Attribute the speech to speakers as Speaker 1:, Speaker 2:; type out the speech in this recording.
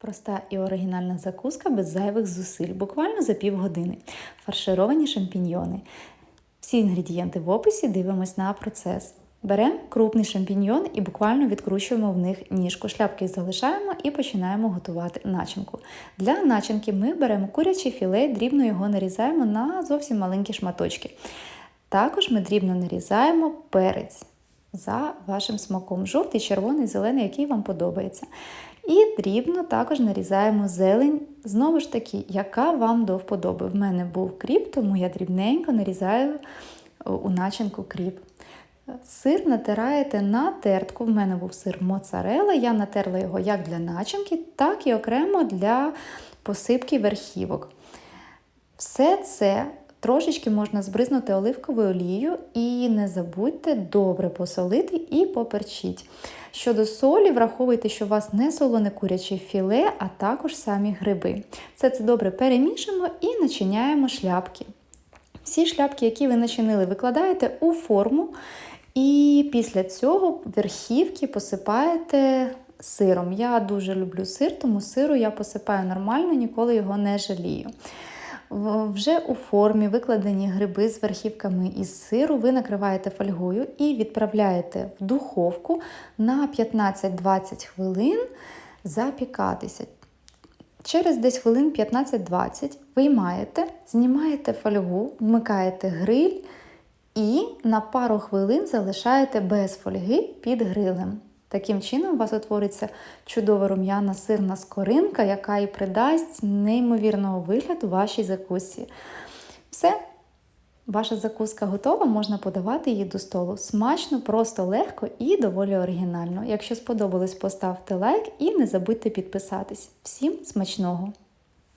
Speaker 1: Проста і оригінальна закуска без зайвих зусиль, буквально за півгодини. Фаршировані шампіньйони. Всі інгредієнти в описі дивимось на процес. Беремо крупний шампіньйон і буквально відкручуємо в них ніжку. Шляпки залишаємо і починаємо готувати начинку. Для начинки ми беремо куряче філе, дрібно його нарізаємо на зовсім маленькі шматочки. Також ми дрібно нарізаємо перець за вашим смаком. Жовтий, червоний, зелений, який вам подобається. І дрібно також нарізаємо зелень, знову ж таки, яка вам до вподоби. В мене був кріп, тому я дрібненько нарізаю у начинку кріп. Сир натираєте на тертку. В мене був сир моцарела. Я натерла його як для начинки, так і окремо для посипки верхівок. Все це трошечки можна збризнути оливковою олією і не забудьте добре посолити і поперчіть. Щодо солі, враховуйте, що у вас не солоне куряче філе, а також самі гриби. Все це добре перемішуємо і начиняємо шляпки. Всі шляпки, які ви начинили, викладаєте у форму, і після цього верхівки посипаєте сиром. Я дуже люблю сир, тому сиру я посипаю нормально, ніколи його не жалію. Вже у формі викладені гриби з верхівками із сиру, ви накриваєте фольгою і відправляєте в духовку на 15-20 хвилин запікатися. Через десь хвилин 15-20 виймаєте, знімаєте фольгу, вмикаєте гриль і на пару хвилин залишаєте без фольги під грилем. Таким чином, у вас утвориться чудова рум'яна сирна скоринка, яка і придасть неймовірного вигляду вашій закусці. Все, ваша закуска готова, можна подавати її до столу. Смачно, просто легко і доволі оригінально. Якщо сподобалось, поставте лайк і не забудьте підписатись. Всім смачного!